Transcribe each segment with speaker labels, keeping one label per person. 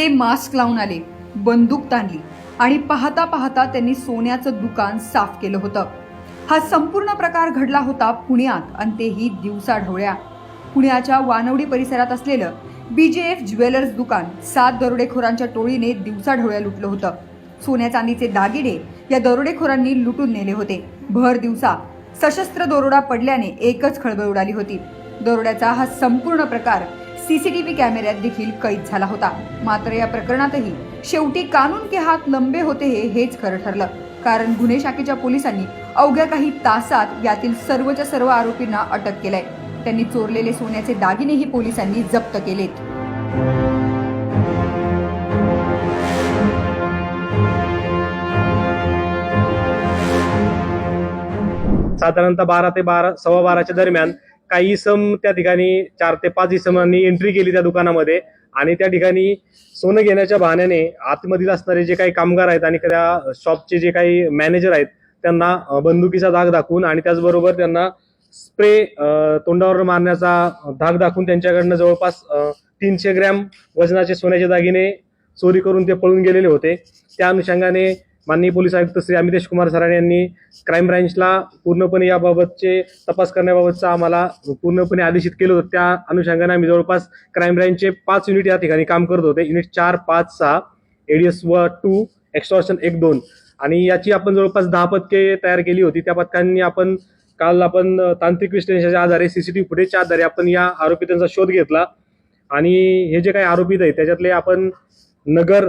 Speaker 1: ते मास्क लावून आले बंदूक ताणली आणि पाहता पाहता त्यांनी सोन्याचं दुकान साफ केलं होतं. हा संपूर्ण प्रकार घडला होता पुण्यात आणि तेही दिवसाढवळ्या पुण्याच्या वानवडी परिसरात असलेलं बीजेएफ ज्वेलर्स दुकान सात दरोडेखोरांच्या टोळीने दिवसाढवळ्या लुटलं होतं. सोन्या चांदीचे दागिने या दरोडेखोरांनी लुटून नेले होते. भर दिवसा सशस्त्र दरोडा पडल्याने एकच खळबळ उडाली होती. दरोड्याचा हा संपूर्ण प्रकार सीसीटीव्ही कॅमेऱ्यात देखील कैद झाला होता. मात्र या प्रकरणातही शेवटी कानून के हात लंबे होते हे हेच खरं ठरलं. कारण गुन्हे शाखेच्या पोलिसांनी अवघ्या काही तासात यातील सर्वच्या सर्व आरोपींना अटक केलंय. त्यांनी चोरलेले सोन्याचे दागिनेही पोलिसांनी जप्त केलेत.
Speaker 2: साधारणतः बारा ते बारा सव्वा बाराच्या दरम्यान काही इसम त्या ठिकाणी चार ते पाच इसमांनी एंट्री केली त्या दुकानामध्ये. आणि त्या ठिकाणी सोनं घेण्याच्या बहाण्याने आतमधील असणारे जे काही कामगार आहेत आणि त्या शॉपचे जे काही मॅनेजर आहेत त्यांना बंदुकीचा धाक दाखवून आणि त्याचबरोबर त्यांना स्प्रे तोंडावर मारण्याचा धाक दाखवून त्यांच्याकडनं जवळपास तीनशे ग्रॅम वजनाचे सोन्याचे दागिने चोरी करून ते पळून गेलेले होते. त्या अनुषंगाने माननीय पोलीस आयुक्त श्री अमितेश कुमार सराणे यांनी क्राईम ब्रँचला पूर्णपणे याबाबतचे तपास करण्याबाबतचा आम्हाला पूर्णपणे आदेशित केलं होतं. त्या अनुषंगाने आम्ही जवळपास क्राईम ब्रँचचे पाच युनिट या ठिकाणी काम करत होते. युनिट चार पाच सहा एडीएस व टू एक्स्ट्रॉशन एक दोन. आणि याची आपण जवळपास दहा पदके तयार केली होती. त्या पथकांनी आपण काल आपण तांत्रिक विश्लेषणाच्या आधारे सीसीटीव्ही फुटेजच्या आधारे आपण या आरोपितांचा शोध घेतला. आणि हे जे काही आरोपित आहेत त्याच्यातले आपण नगर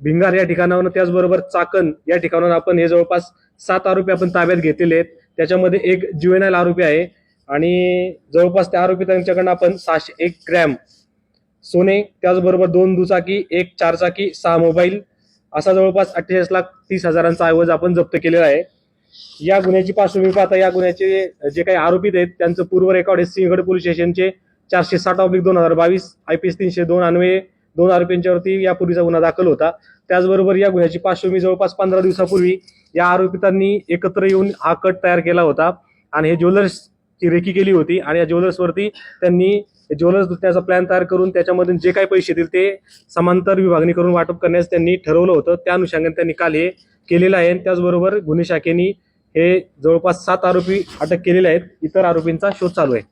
Speaker 2: भिंगार या ठिकाणावरून त्याचबरोबर चाकण या ठिकाणावर आपण हे जवळपास सात आरोपी आपण ताब्यात घेतलेले आहेत. त्याच्यामध्ये एक ज्युएनाईल आरोपी आहे आणि जवळपास त्या आरोपी त्यांच्याकडनं आपण सहाशे एक ग्रॅम सोने त्याचबरोबर दोन दुचाकी एक चारचाकी सहा मोबाईल असा जवळपास अठ्ठेचाळीस लाख तीस हजारांचा ऐवज आपण जप्त केलेला आहे. या गुन्ह्याची पार्श्वभूमी पाहता या गुन्ह्याचे जे काही आरोपित आहेत त्यांचं पूर्व रेकॉर्ड हे सिंहगड पोलीस स्टेशनचे चारशे साठ ऑब्लिक दोन हजार बावीस आय पी एस तीनशे दोन अन्वये दोन आरोपींच्यावरती यापूर्वीचा गुन्हा दाखल होता. त्याचबरोबर या गुन्ह्याची पार्श्वभूमी जवळपास पंधरा दिवसापूर्वी या आरोपितांनी एकत्र येऊन हा कट तयार केला होता आणि हे ज्वेलर्सची रेकी केली होती आणि या ज्वेलर्सवरती त्यांनी ज्वेलर्स लुटण्याचा प्लॅन तयार करून त्याच्यामधून जे काही पैसे येतील ते समांतर विभागणी करून वाटप करण्यास त्यांनी ठरवलं होतं. त्या अनुषंगाने त्यांनी काल हे केलेलं आहे आणि त्याचबरोबर गुन्हे शाखेने हे जवळपास सात आरोपी अटक केलेले आहेत. इतर आरोपींचा शोध चालू आहे.